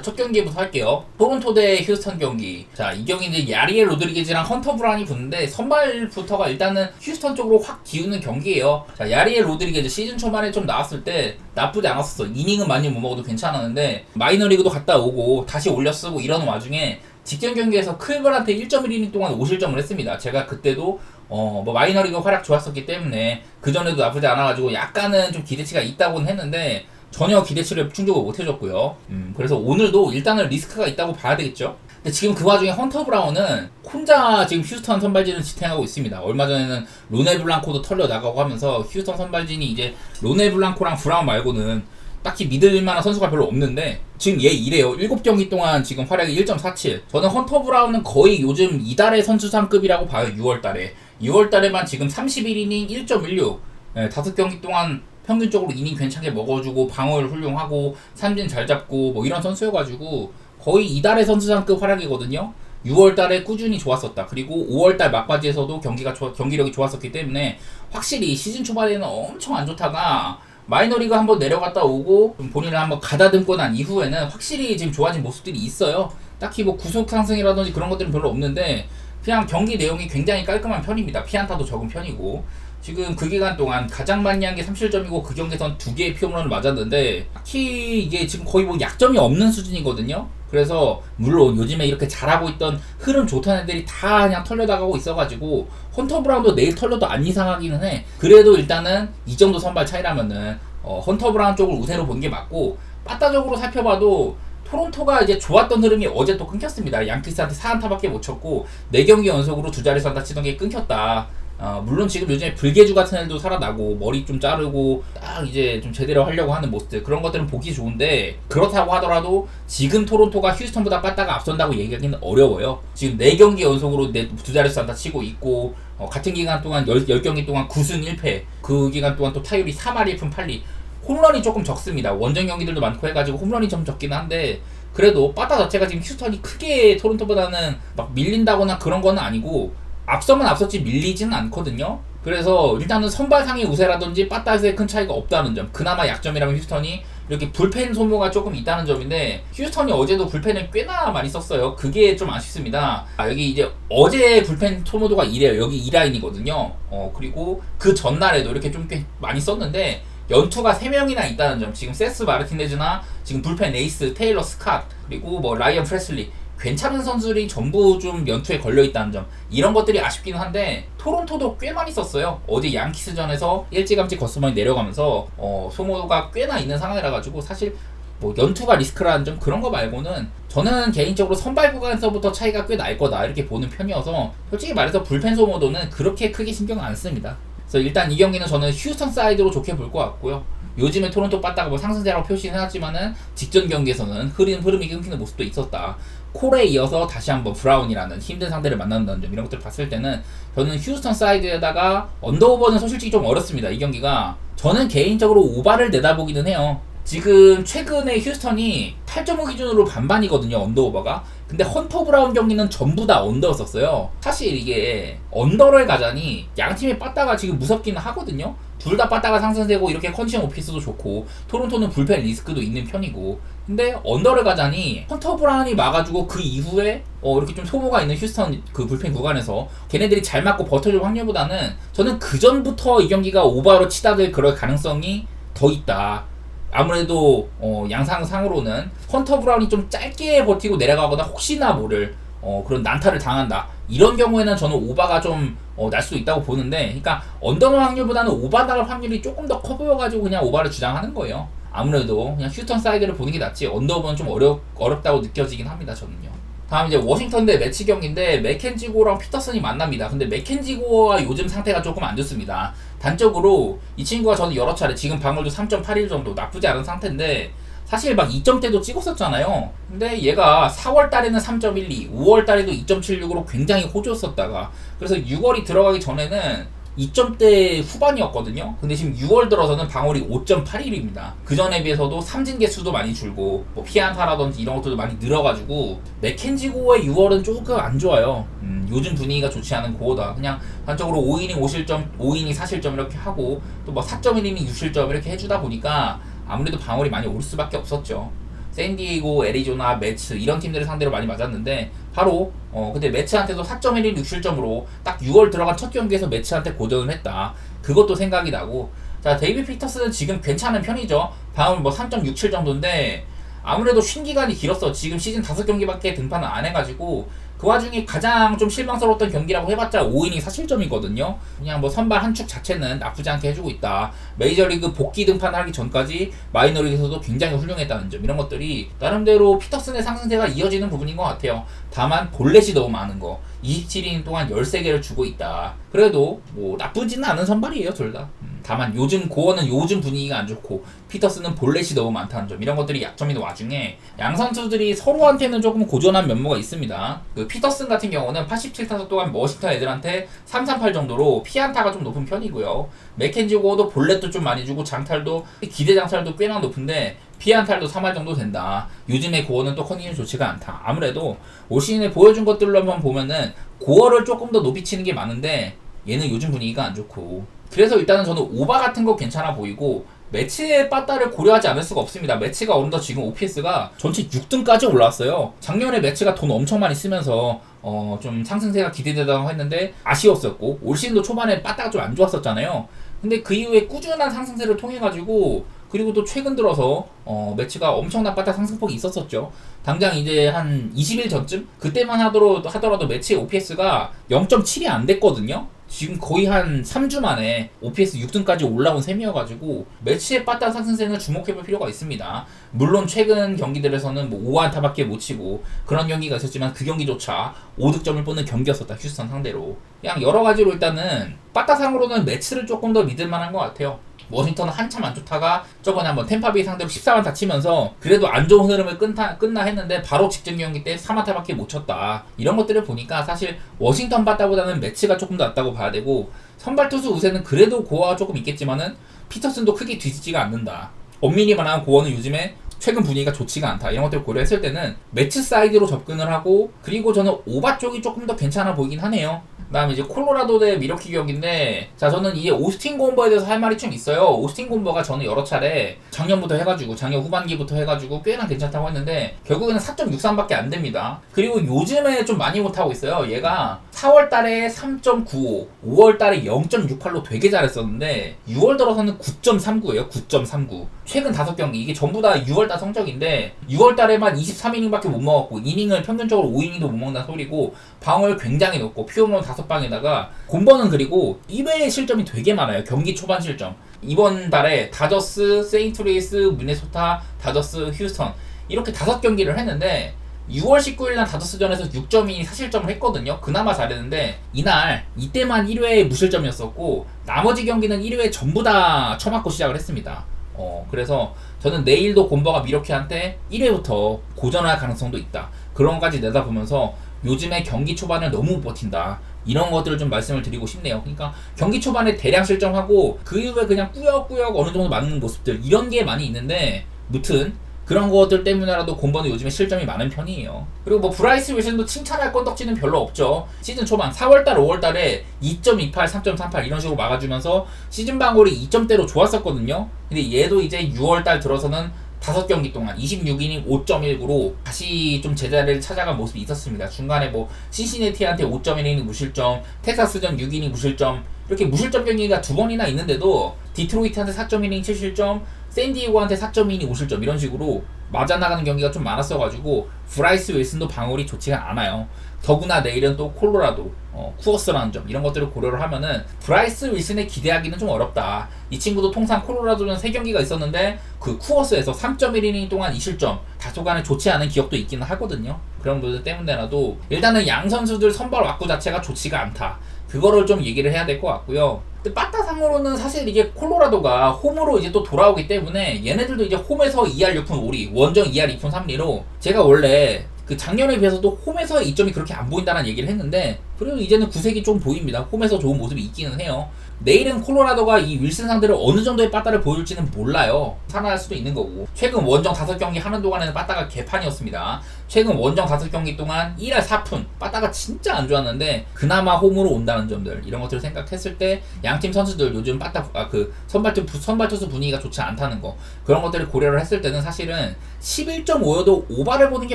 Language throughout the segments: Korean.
자, 첫 경기부터 할게요. 토론토 대 휴스턴 경기. 자, 이 경기는 야리엘 로드리게즈랑 헌터 브라운이 붙는데 선발부터가 일단은 휴스턴 쪽으로 확 기우는 경기예요. 자, 야리엘 로드리게즈 시즌 초반에 좀 나왔을 때 나쁘지 않았었어. 이닝은 많이 못 먹어도 괜찮았는데 마이너리그도 갔다 오고 다시 올려 쓰고 이러는 와중에 직전 경기에서 클벌한테 1.1이닝 동안 5실점을 했습니다. 제가 그때도 어, 뭐 마이너리그 활약 좋았었기 때문에 그전에도 나쁘지 않아가지고 약간은 좀 기대치가 있다고는 했는데 전혀 기대치를 충족을 못 해줬고요. 음, 그래서 오늘도 일단은 리스크가 있다고 봐야 되겠죠. 근데 지금 그 와중에 헌터 브라운은 혼자 지금 휴스턴 선발진을 지탱하고 있습니다. 얼마 전에는 로네 블랑코도 털려 나가고 하면서 휴스턴 선발진이 이제 로네 블랑코랑 브라운 말고는 딱히 믿을 만한 선수가 별로 없는데 지금 얘 이래요. 7경기 동안 지금 활약이 1.47. 저는 헌터 브라운은 거의 요즘 이달의 선수상급이라고 봐요. 6월 달에. 6월 달에만 지금 31이닝 1.16. 예, 5경기 동안 평균적으로 이닝 괜찮게 먹어주고 방어율 훌륭하고 삼진 잘 잡고 뭐 이런 선수여가지고 거의 이달의 선수상급 활약이거든요. 6월 달에 꾸준히 좋았었다. 그리고 5월 달 막바지에서도 경기가 좋- 경기력이 좋았었기 때문에 확실히 시즌 초반에는 엄청 안 좋다가 마이너리그 한번 내려갔다 오고 좀 본인을 한번 가다듬고 난 이후에는 확실히 지금 좋아진 모습들이 있어요. 딱히 뭐 구속 상승이라든지 그런 것들은 별로 없는데 그냥 경기 내용이 굉장히 깔끔한 편입니다. 피안타도 적은 편이고 지금 그 기간 동안 가장 많이 한 게 3실점이고 그 경기에선 두 개의 피홈런을 맞았는데 딱히 이게 지금 거의 뭐 약점이 없는 수준이거든요. 그래서 물론 요즘에 이렇게 잘하고 있던 흐름 좋던 애들이 다 그냥 털려나가고 있어가지고 헌터 브라운도 내일 털려도 안 이상하기는 해. 그래도 일단은 이 정도 선발 차이라면은 어, 헌터 브라운 쪽을 우세로 본 게 맞고 빠따적으로 살펴봐도 토론토가 이제 좋았던 흐름이 어제 또 끊겼습니다. 양키스한테 4안타밖에 못 쳤고 4경기 연속으로 두 자릿수 안타 치던 게 끊겼다. 어, 물론 지금 요즘에 불개주 같은 애들도 살아나고 머리 좀 자르고 딱 이제 좀 제대로 하려고 하는 모습들 그런 것들은 보기 좋은데 그렇다고 하더라도 지금 토론토가 휴스턴보다 빠따가 앞선다고 얘기하기는 어려워요. 지금 4경기 연속으로 네, 두 자릿수 안타 치고 있고 어, 같은 기간 동안 10, 10경기 동안 9승 1패 그 기간 동안 또 타율이 3할 1푼 8리 홈런이 조금 적습니다. 원정 경기들도 많고 해가지고 홈런이 좀 적긴 한데 그래도 빠따 자체가 지금 휴스턴이 크게 토론토보다는 막 밀린다거나 그런 건 아니고 앞서면 앞섰지 밀리지는 않거든요. 그래서 일단은 선발상의 우세라든지 빠따에서의 큰 차이가 없다는 점. 그나마 약점이라면 휴스턴이 이렇게 불펜 소모가 조금 있다는 점인데 휴스턴이 어제도 불펜을 꽤나 많이 썼어요. 그게 좀 아쉽습니다. 아, 여기 이제 어제 불펜 소모도가 이래요. 여기 2라인이거든요. 어, 그리고 그 전날에도 이렇게 좀 꽤 많이 썼는데 연투가 3명이나 있다는 점. 지금 세스 마르티네즈나 지금 불펜 에이스, 테일러 스캇, 그리고 뭐 라이언 프레슬리. 괜찮은 선수들이 전부 좀 연투에 걸려 있다는 점. 이런 것들이 아쉽긴 한데 토론토도 꽤 많이 썼어요. 어제 양키스전에서 일찌감치 거스머니 내려가면서 어, 소모가 꽤나 있는 상황이라 가지고 사실 뭐 연투가 리스크라는 점 그런 거 말고는 저는 개인적으로 선발 구간에서부터 차이가 꽤 날 거다 이렇게 보는 편이어서 솔직히 말해서 불펜 소모도는 그렇게 크게 신경 안 씁니다. 그래서 일단 이 경기는 저는 휴스턴 사이드로 좋게 볼 것 같고요. 요즘에 토론토 빠따가 뭐 상승세라고 표시는 하지만은 직전 경기에서는 흐름 흐름이 끊기는 모습도 있었다. 콜에 이어서 다시 한번 브라운이라는 힘든 상대를 만난다는 점 이런 것들 봤을 때는 저는 휴스턴 사이드에다가 언더오버는 솔직히 좀 어렵습니다. 이 경기가 저는 개인적으로 오바를 내다보기는 해요. 지금 최근에 휴스턴이 8.5 기준으로 반반이거든요 언더오버가 근데 헌터 브라운 경기는 전부 다 언더였었어요. 사실 이게 언더를 가자니 양 팀의 빠따가 지금 무섭기는 하거든요. 둘 다 빠따가 상승되고 이렇게 컨디션 오피스도 좋고 토론토는 불펜 리스크도 있는 편이고. 근데 언더를 가자니 헌터 브라운이 막아주고 그 이후에 어 이렇게 좀 소모가 있는 휴스턴 그 불펜 구간에서 걔네들이 잘 맞고 버텨줄 확률보다는 저는 그 전부터 이 경기가 오버로 치다들 그럴 가능성이 더 있다 아무래도 어, 양상상으로는 헌터 브라운이 좀 짧게 버티고 내려가거나 혹시나 모를 어, 그런 난타를 당한다. 이런 경우에는 저는 오바가 좀 어, 날수 있다고 보는데, 그러니까 언더너 확률보다는 오바 나갈 확률이 조금 더 커 보여가지고 그냥 오바를 주장하는 거예요. 아무래도 그냥 휴턴 사이드를 보는 게 낫지 언더버는 좀 어렵 어렵다고 느껴지긴 합니다. 저는요. 다음 이제 워싱턴 대 매치 경기인데 맥켄지고랑 피터슨이 만납니다. 근데 맥켄지고가 요즘 상태가 조금 안 좋습니다. 단적으로 이 친구가 저는 여러 차례 지금 방울도 3.81 정도 나쁘지 않은 상태인데 사실 막 2점대도 찍었었잖아요. 근데 얘가 4월 달에는 3.12, 5월 달에도 2.76으로 굉장히 호조였었다가 그래서 6월이 들어가기 전에는 2점대 후반이었거든요. 근데 지금 6월 들어서는 방울이 5.81입니다. 그 전에 비해서도 삼진 개수도 많이 줄고 뭐 피안타라든지 이런 것들도 많이 늘어가지고 맥켄지고의 6월은 조금 안 좋아요. 음, 요즘 분위기가 좋지 않은 고거다. 그냥 단적으로 5이닝 5실점, 5이닝 4실점 이렇게 하고 또 뭐 4.1이닝 6실점 이렇게 해주다 보니까 아무래도 방울이 많이 오를 수밖에 없었죠. 샌디에이고, 애리조나, 매츠 이런 팀들을 상대로 많이 맞았는데 바로 어 근데 매츠한테도 4.11 6실점으로 딱 6월 들어간 첫 경기에서 매츠한테 고전을 했다. 그것도 생각이 나고 자 데이비 피터스는 지금 괜찮은 편이죠. 방금 뭐3.67 정도인데 아무래도 쉰 기간이 길었어. 지금 시즌 5경기밖에 등판을 안 해가지고 그 와중에 가장 좀 실망스러웠던 경기라고 해봤자 5이닝 사실점이거든요. 그냥 뭐 선발 한 축 자체는 나쁘지 않게 해주고 있다. 메이저리그 복귀 등판하기 전까지 마이너리그에서도 굉장히 훌륭했다는 점 이런 것들이 나름대로 피터슨의 상승세가 이어지는 부분인 것 같아요. 다만 볼넷이 너무 많은 거. 27이닝 동안 13개를 주고 있다. 그래도 뭐 나쁘지는 않은 선발이에요, 둘 다. 음, 다만 요즘 고어는 요즘 분위기가 안 좋고 피터스는 볼넷이 너무 많다는 점 이런 것들이 약점인 와중에 양 선수들이 서로한테는 조금 고전한 면모가 있습니다. 그 피터슨 같은 경우는 87타석 동안 머신턴 애들한테 338 정도로 피안타가 좀 높은 편이고요. 맥켄지 고어도 볼넷도 좀 많이 주고 장탈도 기대 장탈도 꽤나 높은데 피안탈도 3할 정도 된다. 요즘에 고어는 또 컨디션이 좋지가 않다. 아무래도 올 시즌에 보여준 것들로만 보면은 고어를 조금 더 높이 치는 게 많은데 얘는 요즘 분위기가 안 좋고 그래서 일단은 저는 오바 같은 거 괜찮아 보이고 매치의 빠따를 고려하지 않을 수가 없습니다. 매치가 어느덧 지금 OPS가 전체 6등까지 올라왔어요. 작년에 매치가 돈 엄청 많이 쓰면서 어 좀 상승세가 기대되다고 했는데 아쉬웠었고 올 시즌도 초반에 빠따가 좀 안 좋았었잖아요. 근데 그 이후에 꾸준한 상승세를 통해 가지고 그리고 또 최근 들어서 어 매치가 엄청난 빠따 상승폭이 있었었죠. 당장 이제 한 20일 전쯤 그때만 하더라도 매치의 OPS가 0.7이 안 됐거든요. 지금 거의 한 3주 만에 OPS 6등까지 올라온 셈이어가지고 매치의 빠따 상승세는 주목해볼 필요가 있습니다. 물론 최근 경기들에서는 뭐 5안타밖에 못 치고 그런 경기가 있었지만 그 경기조차 5득점을 뽑는 경기였었다 휴스턴 상대로 그냥 여러 가지로 일단은 빠따상으로는 매치를 조금 더 믿을 만한 것 같아요. 워싱턴은 한참 안 좋다가 저번에 한번 템파베이 상대로 14만 다치면서 그래도 안 좋은 흐름을 끝나, 끝나 했는데 바로 직전 경기 때 3안타밖에 못 쳤다. 이런 것들을 보니까 사실 워싱턴 바다보다는 매치가 조금 더 낫다고 봐야 되고 선발 투수 우세는 그래도 고아가 조금 있겠지만은 피터슨도 크게 뒤지지가 않는다. 엄밀히 말하면 고어는 요즘에 최근 분위기가 좋지가 않다. 이런 것들을 고려했을 때는 매치 사이드로 접근을 하고 그리고 저는 오바 쪽이 조금 더 괜찮아 보이긴 하네요. 그다음에 이제 콜로라도 대 미러키 경기인데 자 저는 이 오스틴 곰버에 대해서 할 말이 좀 있어요. 오스틴 곰버가 저는 여러 차례 작년부터 해가지고 작년 후반기부터 해가지고 꽤나 괜찮다고 했는데 결국에는 4.63밖에 안 됩니다. 그리고 요즘에 좀 많이 못하고 있어요. 얘가 4월달에 3.95, 5월달에 0.68로 되게 잘했었는데 6월 들어서는 9.39예요. 9.39. 최근 5경기 이게 전부 다 6월 달 성적인데 6월 달에만 23이닝밖에 못 먹었고 이닝을 평균적으로 5이닝도 못 먹는다 소리고 방어율 굉장히 높고 피홈런 5방에다가 곰버는 그리고 1회 실점이 되게 많아요. 경기 초반 실점. 이번 달에 다저스, 세인트루이스, 미네소타, 다저스, 휴스턴 이렇게 다섯 경기를 했는데 6월 19일 날 다저스전에서 6점이 사실점을 했거든요. 그나마 잘했는데 이날 이때만 1회에 무실점이었었고 나머지 경기는 1회 전부 다 쳐맞고 시작을 했습니다. 어, 그래서 저는 내일도 곰버가 미러키한테 1회부터 고전할 가능성도 있다. 그런 것까지 내다보면서 요즘에 경기 초반을 너무 못 버틴다. 이런 것들을 좀 말씀을 드리고 싶네요. 그러니까 경기 초반에 대량 실점하고 그 이후에 그냥 꾸역꾸역 어느 정도 맞는 모습들 이런 게 많이 있는데 무튼 그런 것들 때문에라도 곰버는 요즘에 실점이 많은 편이에요. 그리고 뭐 브라이스 윌슨도 칭찬할 건덕지는 별로 없죠. 시즌 초반 4월달, 5월달에 2.28, 3.38 이런 식으로 막아주면서 시즌 방울이 2점대로 좋았었거든요. 근데 얘도 이제 6월달 들어서는 다섯 경기 동안 26이닝 5.19로 다시 좀 제자리를 찾아간 모습이 있었습니다. 중간에 뭐 신시내티한테 5.1이닝 무실점, 텍사스전 6이닝 무실점 이렇게 무실점 경기가 두 번이나 있는데도 디트로이트한테 4.1이닝 7실점, 샌디에고한테 4.2이닝 5실점 이런 식으로 맞아 나가는 경기가 좀 많았어가지고 브라이스 윌슨도 방어이 좋지가 않아요. 더구나 내일은 또 콜로라도 어, 쿠어스라는 점 이런 것들을 고려를 하면은 브라이스 윌슨에 기대하기는 좀 어렵다. 이 친구도 통상 콜로라도는 세 경기가 있었는데 그 쿠어스에서 3.1이닝 동안 2실점 다소간에 좋지 않은 기억도 있기는 하거든요. 그런 부분 때문에라도 일단은 양 선수들 선발 왁구 자체가 좋지가 않다. 그거를 좀 얘기를 해야 될 것 같고요. 근데 빠따상으로는 사실 이게 콜로라도가 홈으로 이제 또 돌아오기 때문에 얘네들도 이제 홈에서 2할 6푼 5리, 원정 2할 2푼 3리로 제가 원래 그 작년에 비해서도 홈에서의 이점이 그렇게 안 보인다는 얘기를 했는데 그래도 이제는 구색이 좀 보입니다. 홈에서 좋은 모습이 있기는 해요. 내일은 콜로라도가 이 윌슨 상대로 어느 정도의 빠따를 보여줄지는 몰라요. 살아날 수도 있는 거고. 최근 원정 5경기 하는 동안에는 빠따가 개판이었습니다. 최근 원정 5경기 동안 1할 4푼 빠따가 진짜 안 좋았는데 그나마 홈으로 온다는 점들 이런 것들을 생각했을 때 양팀 선수들 요즘 빠따 아, 그 선발 투 선발 투수 분위기가 좋지 않다는 거 그런 것들을 고려를 했을 때는 사실은 11.5여도 오바를 보는 게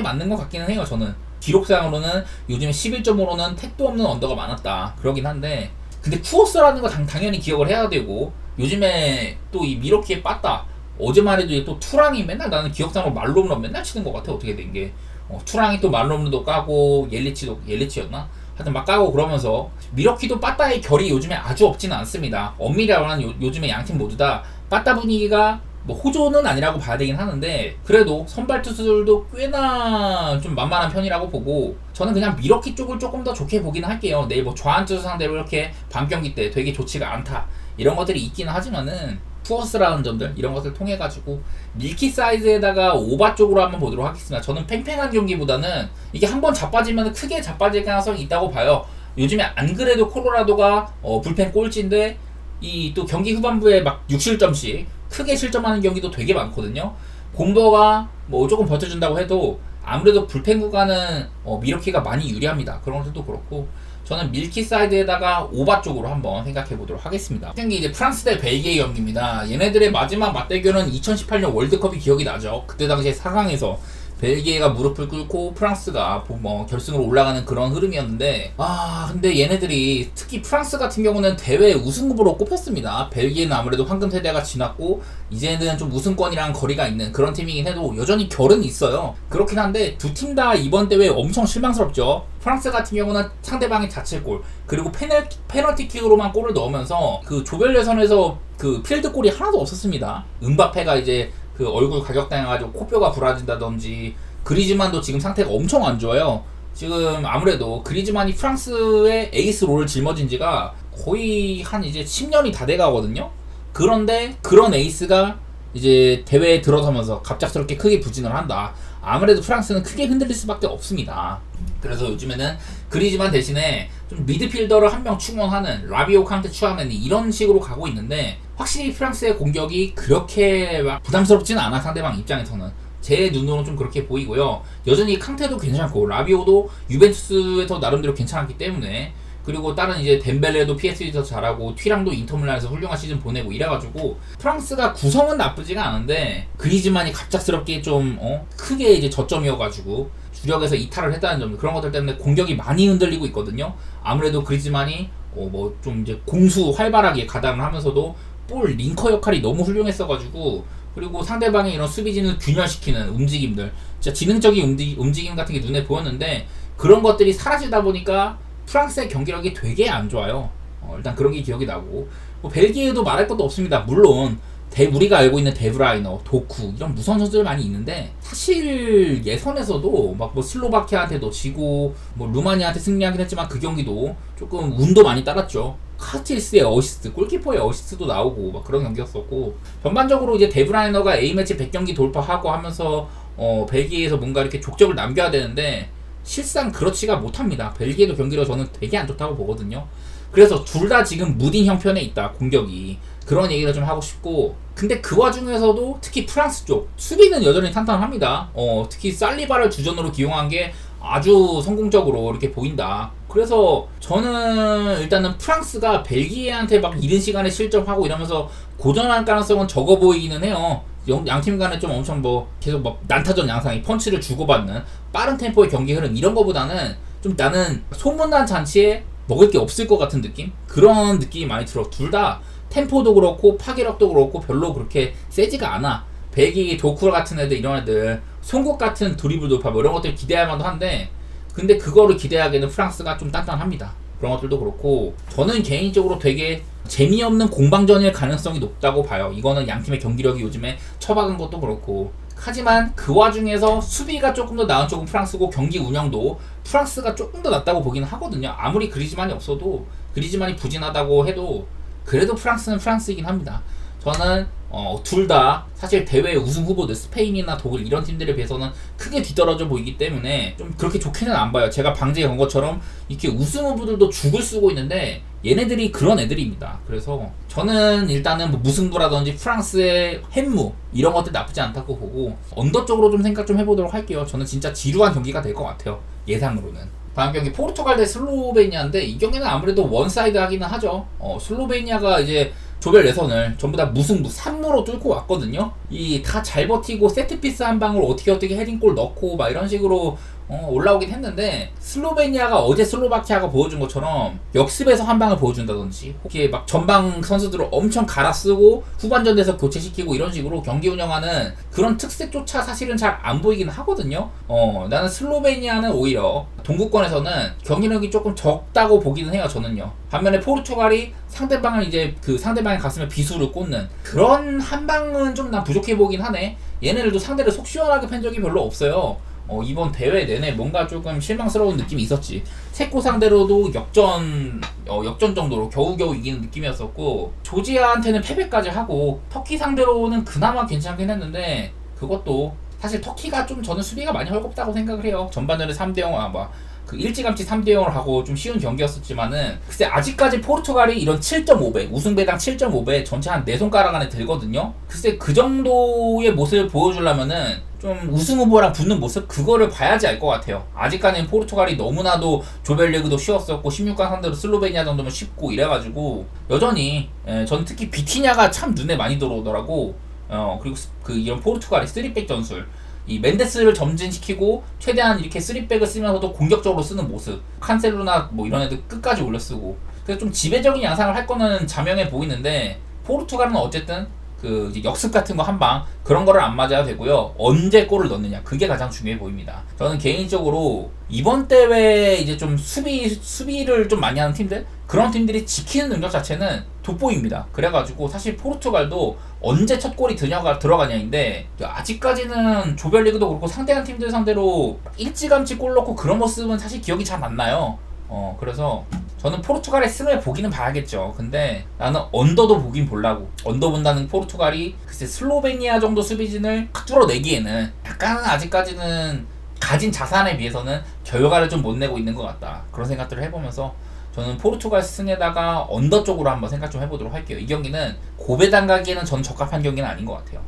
맞는 것 같기는 해요. 저는 기록상으로는 요즘 11.5로는 택도 없는 언더가 많았다. 그러긴 한데 근데 쿠어스라는 거 당, 당연히 기억을 해야 되고 요즘에 또 이 미러키에 빠따 어제만 해도 또 투랑이 맨날 나는 기억상으로 말롬로 맨날 치는 것 같아 어떻게 된 게. 어, 투랑이 또 말롬로도 까고 옐리치도 옐리치였나? 하여튼 막 까고 그러면서 미러키도 빠따의 결이 요즘에 아주 없지는 않습니다. 엄밀히라고는 요, 요즘에 양팀 모두 다 빠따 분위기가 뭐 호조는 아니라고 봐야 되긴 하는데 그래도 선발 투수들도 꽤나 좀 만만한 편이라고 보고 저는 그냥 미러키 쪽을 조금 더 좋게 보긴 할게요. 내일 뭐 좌한 투수 상대로 이렇게 밤 경기 때 되게 좋지가 않다 이런 것들이 있기는 하지만은 푸어스라는 점들 이런 것을 통해 가지고 밀키 사이즈에다가 오바 쪽으로 한번 보도록 하겠습니다. 저는 팽팽한 경기보다는 이게 한번 자빠지면 크게 자빠질 가능성이 있다고 봐요. 요즘에 안 그래도 콜로라도가 어, 불펜 꼴찌인데 이 또 경기 후반부에 막 6실점씩 크게 실점하는 경기도 되게 많거든요. 공버가 뭐 조금 버텨준다고 해도 아무래도 불펜 구간은 어, 미러키가 많이 유리합니다. 그런 것들도 그렇고 저는 밀키 사이드에다가 오바 쪽으로 한번 생각해 보도록 하겠습니다. 경기 이제 프랑스 대 벨기에 경기입니다. 얘네들의 마지막 맞대결은 2018년 월드컵이 기억이 나죠. 그때 당시에 4강에서 벨기에가 무릎을 꿇고 프랑스가 뭐 결승으로 올라가는 그런 흐름이었는데 아 근데 얘네들이 특히 프랑스 같은 경우는 대회 우승 후보로 꼽혔습니다. 벨기에는 아무래도 황금 세대가 지났고 이제는 좀 우승권이랑 거리가 있는 그런 팀이긴 해도 여전히 결은 있어요. 그렇긴 한데 두 팀 다 이번 대회 엄청 실망스럽죠. 프랑스 같은 경우는 상대방의 자책골 그리고 페널, 페널티킥으로만 골을 넣으면서 그 조별 예선에서 그 필드 골이 하나도 없었습니다. 은바페가 이제 그 얼굴 가격당해가지고 코뼈가 부러진다든지 그리즈만도 지금 상태가 엄청 안 좋아요. 지금 아무래도 그리즈만이 프랑스의 에이스 롤을 짊어진 지가 거의 한 이제 10년이 다 돼가거든요. 그런데 그런 에이스가 이제 대회에 들어서면서 갑작스럽게 크게 부진을 한다. 아무래도 프랑스는 크게 흔들릴 수밖에 없습니다. 그래서 요즘에는 그리즈만 대신에 좀 미드필더를 한 명 충원하는 라비오 칸테 추하면 이런 식으로 가고 있는데 확실히 프랑스의 공격이 그렇게 막 부담스럽지는 않아 상대방 입장에서는 제 눈으로는 좀 그렇게 보이고요. 여전히 칸테도 괜찮고 라비오도 유벤투스에서 나름대로 괜찮았기 때문에 그리고 다른 이제 덴벨레도 PSG에서 잘하고 튀랑도 인터밀란에서 훌륭한 시즌 보내고 이래가지고 프랑스가 구성은 나쁘지가 않은데 그리즈만이 갑작스럽게 좀 어? 크게 이제 저점이어가지고 주력에서 이탈을 했다는 점 그런 것들 때문에 공격이 많이 흔들리고 있거든요. 아무래도 그리즈만이 어 뭐 좀 이제 공수 활발하게 가담을 하면서도 볼 링커 역할이 너무 훌륭했어가지고 그리고 상대방의 이런 수비진을 균열시키는 움직임들 진짜 지능적인 움직, 움직임 같은 게 눈에 보였는데 그런 것들이 사라지다 보니까 프랑스의 경기력이 되게 안 좋아요. 어, 일단 그런 게 기억이 나고 뭐 벨기에도 말할 것도 없습니다. 물론 대, 우리가 알고 있는 데브라이너, 도쿠 이런 무서운 선수들 많이 있는데 사실 예선에서도 막 뭐 슬로바키아한테도 지고 뭐 루마니아한테 승리하긴 했지만 그 경기도 조금 운도 많이 따랐죠. 카틸스의 어시스트, 골키퍼의 어시스트도 나오고 막 그런 경기였었고 전반적으로 이제 데브라이너가 A매치 100경기 돌파하고 하면서 어, 벨기에에서 뭔가 이렇게 족적을 남겨야 되는데 실상 그렇지가 못합니다. 벨기에도 경기력 저는 되게 안 좋다고 보거든요. 그래서 둘 다 지금 무딘 형편에 있다 공격이 그런 얘기를 좀 하고 싶고 근데 그 와중에서도 특히 프랑스 쪽 수비는 여전히 탄탄합니다. 어, 특히 살리바를 주전으로 기용한 게 아주 성공적으로 이렇게 보인다. 그래서 저는 일단은 프랑스가 벨기에한테 막 이른 시간에 실점하고 이러면서 고전할 가능성은 적어 보이기는 해요. 양팀 간에 좀 엄청 뭐 계속 막 난타전 양상이 펀치를 주고받는 빠른 템포의 경기 흐름 이런 거보다는 좀 나는 소문난 잔치에 먹을 게 없을 것 같은 느낌? 그런 느낌이 많이 들어. 둘 다 템포도 그렇고 파괴력도 그렇고 별로 그렇게 세지가 않아. 배기 도쿠 같은 애들 이런 애들 송곳 같은 드리블 돌파 뭐 이런 것들 기대할 만도 한데 근데 그거를 기대하기에는 프랑스가 좀 단단합니다. 그런 것들도 그렇고 저는 개인적으로 되게 재미없는 공방전일 가능성이 높다고 봐요. 이거는 양 팀의 경기력이 요즘에 처박은 것도 그렇고 하지만 그 와중에서 수비가 조금 더 나은 쪽은 프랑스고 경기 운영도 프랑스가 조금 더 낫다고 보기는 하거든요. 아무리 그리즈만이 없어도 그리즈만이 부진하다고 해도 그래도 프랑스는 프랑스이긴 합니다. 저는 어, 둘 다 사실 대회 우승 후보들 스페인이나 독일 이런 팀들에 비해서는 크게 뒤떨어져 보이기 때문에 좀 그렇게 좋게는 안 봐요. 제가 방지해 온 것처럼 이렇게 우승 후보들도 죽을 쓰고 있는데 얘네들이 그런 애들입니다. 그래서 저는 일단은 뭐 무승부라든지 프랑스의 햄무 이런 것들 나쁘지 않다고 보고 언더 쪽으로 좀 생각 좀 해보도록 할게요. 저는 진짜 지루한 경기가 될 것 같아요. 예상으로는. 다음 경기 포르투갈 대 슬로베니아인데 이 경기는 아무래도 원사이드 하기는 하죠. 어, 슬로베니아가 이제 조별 예선을 전부 다 무승부 3무로 뚫고 왔거든요. 이 다 잘 버티고 세트피스 한 방울 어떻게 어떻게 헤딩골 넣고 막 이런 식으로 어, 올라오긴 했는데 슬로베니아가 어제 슬로바키아가 보여준 것처럼 역습에서 한 방을 보여준다든지 이렇게 막 전방 선수들을 엄청 갈아 쓰고 후반전에서 교체시키고 이런 식으로 경기 운영하는 그런 특색조차 사실은 잘 안 보이긴 하거든요. 어, 나는 슬로베니아는 오히려 동구권에서는 경기력이 조금 적다고 보기는 해요. 저는요. 반면에 포르투갈이 상대방을 이제 그 상대방의 가슴에 비수를 꽂는 그런 한 방은 좀 난 부족해 보긴 하네. 얘네들도 상대를 속 시원하게 팬 적이 별로 없어요. 어, 이번 대회 내내 뭔가 조금 실망스러운 느낌이 있었지. 체코 상대로도 역전, 어, 역전 정도로 겨우겨우 이기는 느낌이었었고, 조지아한테는 패배까지 하고, 터키 상대로는 그나마 괜찮긴 했는데, 그것도 사실 터키가 좀 저는 수비가 많이 헐겁다고 생각을 해요. 전반전에 3대0, 아, 뭐, 그 일찌감치 3대 0을 하고 좀 쉬운 경기였었지만은 글쎄 아직까지 포르투갈이 이런 7.5배 우승배당 7.5배 전체 한 4손가락 안에 들거든요. 글쎄 그 정도의 모습을 보여주려면은 좀 우승 후보랑 붙는 모습 그거를 봐야지 알 것 같아요. 아직까지는 포르투갈이 너무나도 조별리그도 쉬웠었고 16강 상대로 슬로베니아 정도면 쉽고 이래가지고 여전히 예, 전 특히 비티냐가 참 눈에 많이 들어오더라고. 어 그리고 스- 그 이런 포르투갈의 3백 전술 이 멘데스를 점진시키고 최대한 이렇게 3백을 쓰면서도 공격적으로 쓰는 모습. 칸셀루나 뭐 이런 애들 끝까지 올려쓰고. 그래서 좀 지배적인 양상을 할 거는 자명해 보이는데 포르투갈은 어쨌든 그 역습 같은 거 한 방 그런 거를 안 맞아야 되고요. 언제 골을 넣느냐. 그게 가장 중요해 보입니다. 저는 개인적으로 이번 대회 이제 좀 수비 수비를 좀 많이 하는 팀들 그런 팀들이 지키는 능력 자체는 돋보입니다. 그래가지고 사실 포르투갈도 언제 첫 골이 드냐가 들어가냐인데 아직까지는 조별리그도 그렇고 상대한 팀들 상대로 일찌감치 골 넣고 그런 모습은 사실 기억이 잘 안 나요. 어 그래서 저는 포르투갈의 승을 보기는 봐야겠죠. 근데 나는 언더도 보긴 볼라고. 언더 본다는 포르투갈이 글쎄 슬로베니아 정도 수비진을 탁 뚫어내기에는 약간은 아직까지는 가진 자산에 비해서는 결과를 좀 못 내고 있는 것 같다. 그런 생각들을 해보면서 저는 포르투갈 승에다가 언더 쪽으로 한번 생각 좀 해보도록 할게요. 이 경기는 고배당 가기에는 전 적합한 경기는 아닌 것 같아요.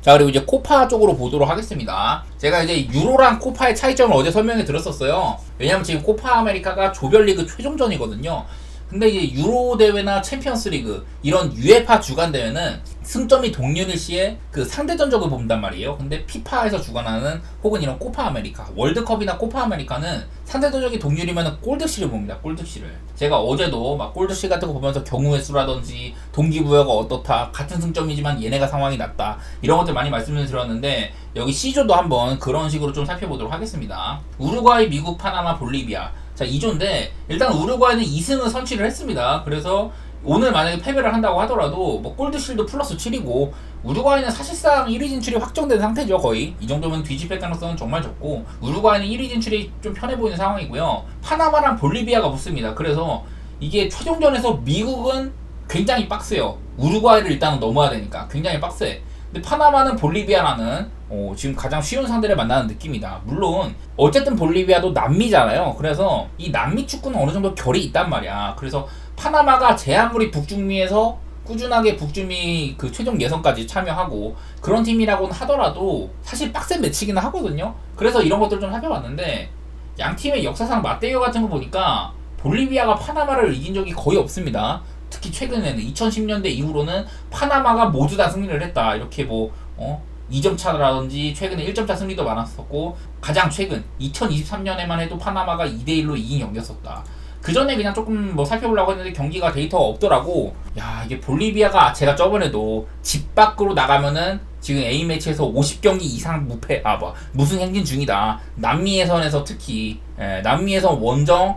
자 그리고 이제 코파 쪽으로 보도록 하겠습니다. 제가 이제 유로랑 코파의 차이점을 어제 설명해 드렸었어요. 왜냐면 지금 코파 아메리카가 조별리그 최종전이거든요. 근데 이제 유로 대회나 챔피언스리그 이런 유에파 주간 대회는 승점이 동률일 시에 그 상대 전적을 본단 말이에요. 근데 피파에서 주관하는 혹은 이런 코파 아메리카, 월드컵이나 코파 아메리카는 상대 전적이 동률이면 골드시를 봅니다. 골드시를. 제가 어제도 막 골드시 같은 거 보면서 경우의 수라든지 동기부여가 어떻다, 같은 승점이지만 얘네가 상황이 낫다 이런 것들 많이 말씀을 드렸는데 여기 C조도 한번 그런 식으로 좀 살펴보도록 하겠습니다. 우루과이, 미국, 파나마, 볼리비아. 자, 2조인데 일단 우루과이는 2승을 선취를 했습니다. 그래서 오늘 만약에 패배를 한다고 하더라도 뭐 골드실도 플러스 7이고 우루과이는 사실상 1위 진출이 확정된 상태죠 거의. 이 정도면 뒤집힐 가능성은 정말 적고 우루과이는 1위 진출이 좀 편해 보이는 상황이고요. 파나마랑 볼리비아가 붙습니다. 그래서 이게 최종전에서 미국은 굉장히 빡세요. 우루과이를 일단은 넘어야 되니까. 굉장히 빡세. 근데 파나마는 볼리비아라는 어, 지금 가장 쉬운 상대를 만나는 느낌이다. 물론 어쨌든 볼리비아도 남미잖아요. 그래서 이 남미 축구는 어느 정도 결이 있단 말이야. 그래서 파나마가 제 아무리 북중미에서 꾸준하게 북중미 그 최종 예선까지 참여하고 그런 팀이라고는 하더라도 사실 빡센 매치기는 하거든요. 그래서 이런 것들 좀 살펴봤는데 양 팀의 역사상 맞대결 같은 거 보니까 볼리비아가 파나마를 이긴 적이 거의 없습니다. 특히 최근에는 2010년대 이후로는 파나마가 모두 다 승리를 했다. 이렇게 뭐 어? 2점 차라든지 최근에 1점 차 승리도 많았었고 가장 최근 2023년에만 해도 파나마가 2대 1로 이긴 경기였었다. 그 전에 그냥 조금 뭐 살펴보려고 했는데 경기가 데이터가 없더라고. 야 이게 볼리비아가 제가 저번에도 집 밖으로 나가면은 지금 A 매치에서 50경기 이상 무패 아 뭐 무승 행진 중이다. 남미 예선에서 특히 예, 남미 예선 원정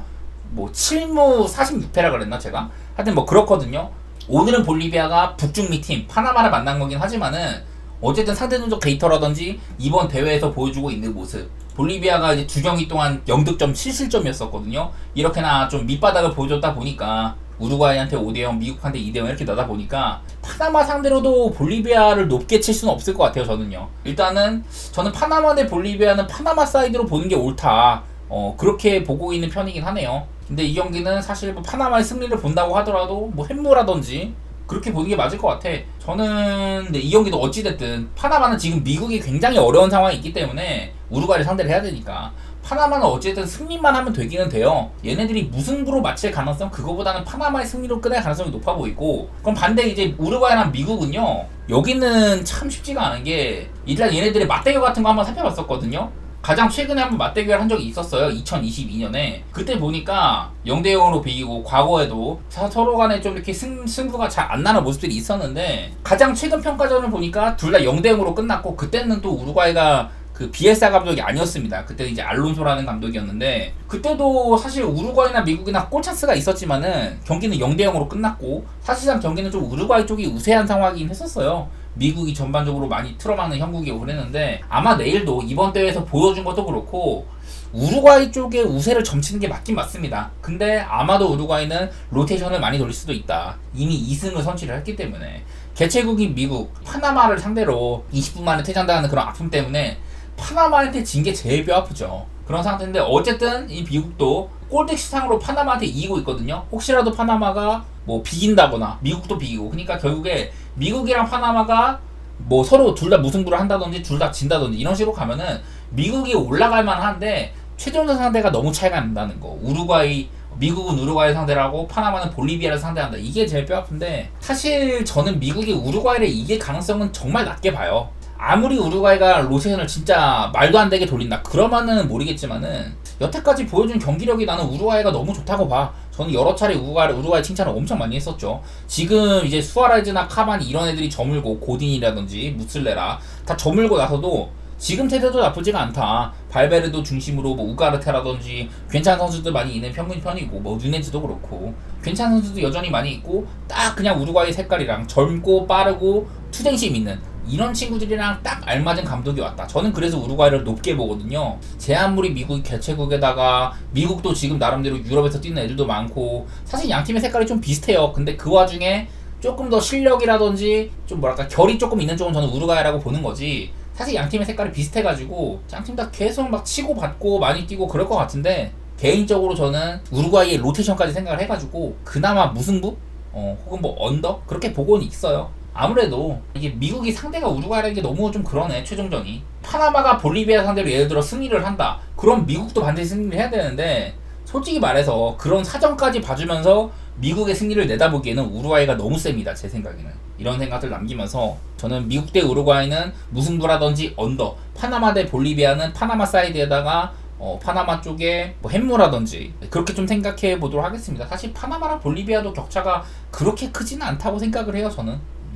뭐 7무 46패라 그랬나 제가 하여튼 뭐 그렇거든요. 오늘은 볼리비아가 북중미 팀 파나마를 만난 거긴 하지만은 어쨌든 상대 전적 데이터라든지 이번 대회에서 보여주고 있는 모습. 볼리비아가 이제 두 경기 동안 0득점 7실점이었었거든요. 이렇게나 좀 밑바닥을 보여줬다 보니까 우루과이한테 5대0 미국한테 2대0 이렇게 나다 보니까 파나마 상대로도 볼리비아를 높게 칠 수는 없을 것 같아요 저는요. 일단은 저는 파나마 대 볼리비아는 파나마 사이드로 보는 게 옳다. 어 그렇게 보고 있는 편이긴 하네요. 근데 이 경기는 사실 뭐 파나마의 승리를 본다고 하더라도 뭐 햄무라든지 그렇게 보는 게 맞을 것 같아. 저는 근데 이 경기도 어찌됐든 파나마는 지금 미국이 굉장히 어려운 상황이 있기 때문에 우루과이를 상대를 해야 되니까 파나마는 어쨌든 승리만 하면 되기는 돼요. 얘네들이 무승부로 마칠 가능성 그거보다는 파나마의 승리로 끝낼 가능성이 높아 보이고 그럼 반대 이제 우루과이랑 미국은요 여기는 참 쉽지가 않은 게 일단 얘네들의 맞대결 같은 거 한번 살펴봤었거든요. 가장 최근에 한번 맞대결 한 적이 있었어요. 2022년에. 그때 보니까 0대 0으로 비기고 과거에도 사- 서로 간에 좀 이렇게 승, 승부가 잘 안 나는 모습들이 있었는데 가장 최근 평가전을 보니까 둘 다 0대 0으로 끝났고 그때는 또 우루과이가 그 비엘사 감독이 아니었습니다. 그때 이제 알론소라는 감독이었는데 그때도 사실 우루과이나 미국이나 골 찬스가 있었지만은 경기는 0대 0으로 끝났고 사실상 경기는 좀 우루과이 쪽이 우세한 상황이긴 했었어요. 미국이 전반적으로 많이 틀어막는 형국이고 그랬는데 아마 내일도 이번 대회에서 보여준 것도 그렇고 우루과이 쪽에 우세를 점치는 게 맞긴 맞습니다. 근데 아마도 우루과이는 로테이션을 많이 돌릴 수도 있다. 이미 2승을 선취를 했기 때문에 개최국인 미국 파나마를 상대로 20분 만에 퇴장당하는 그런 아픔 때문에 파나마한테 진 게 제일 뼈 아프죠. 그런 상태인데 어쨌든 이 미국도 골득시상으로 파나마한테 이기고 있거든요. 혹시라도 파나마가 뭐 비긴다거나 미국도 비기고 그러니까 결국에 미국이랑 파나마가 뭐 서로 둘 다 무승부를 한다든지 둘 다 진다든지 이런 식으로 가면은 미국이 올라갈 만한데 최종전 상대가 너무 차이가 난다는 거. 우루과이 미국은 우루과이 상대라고 파나마는 볼리비아를 상대한다. 이게 제일 뼈 아픈데 사실 저는 미국이 우루과이를 이길 가능성은 정말 낮게 봐요. 아무리 우루과이가 로테이션을 진짜 말도 안 되게 돌린다 그러면은 모르겠지만은 여태까지 보여준 경기력이 나는 우루과이가 너무 좋다고 봐. 저는 여러 차례 우루과이, 우루과이 칭찬을 엄청 많이 했었죠. 지금 이제 수아레즈나 카바니 이런 애들이 저물고 고딘이라든지 무슬레라 다 저물고 나서도 지금 세대도 나쁘지가 않다. 발베르도 중심으로 뭐 우가르테라든지 괜찮은 선수들 많이 있는 평균 편이고 뭐 누네즈도 그렇고 괜찮은 선수도 여전히 많이 있고 딱 그냥 우루과이 색깔이랑 젊고 빠르고 투쟁심 있는 이런 친구들이랑 딱 알맞은 감독이 왔다. 저는 그래서 우루과이를 높게 보거든요. 제한물이 미국 개최국에다가 미국도 지금 나름대로 유럽에서 뛰는 애들도 많고 사실 양 팀의 색깔이 좀 비슷해요. 근데 그 와중에 조금 더 실력이라든지 좀 뭐랄까 결이 조금 있는 쪽은 저는 우루과이라고 보는 거지. 사실 양 팀의 색깔이 비슷해가지고 양팀 다 계속 막 치고 받고 많이 뛰고 그럴 것 같은데 개인적으로 저는 우루과이의 로테이션까지 생각을 해가지고 그나마 무승부 어, 혹은 뭐 언더 그렇게 보고는 있어요. 아무래도 이게 미국이 상대가 우루과이라는 게 너무 좀 그러네 최종전이 파나마가 볼리비아 상대로 예를 들어 승리를 한다 그럼 미국도 반드시 승리를 해야 되는데 솔직히 말해서 그런 사정까지 봐주면서 미국의 승리를 내다보기에는 우루과이가 너무 셉니다 제 생각에는 이런 생각들 남기면서 저는 미국 대 우루과이는 무승부라든지 언더 파나마 대 볼리비아는 파나마 사이드에다가 어, 파나마 쪽에 뭐 햄무라든지 그렇게 좀 생각해 보도록 하겠습니다. 사실 파나마랑 볼리비아도 격차가 그렇게 크지는 않다고 생각을 해요, 저는.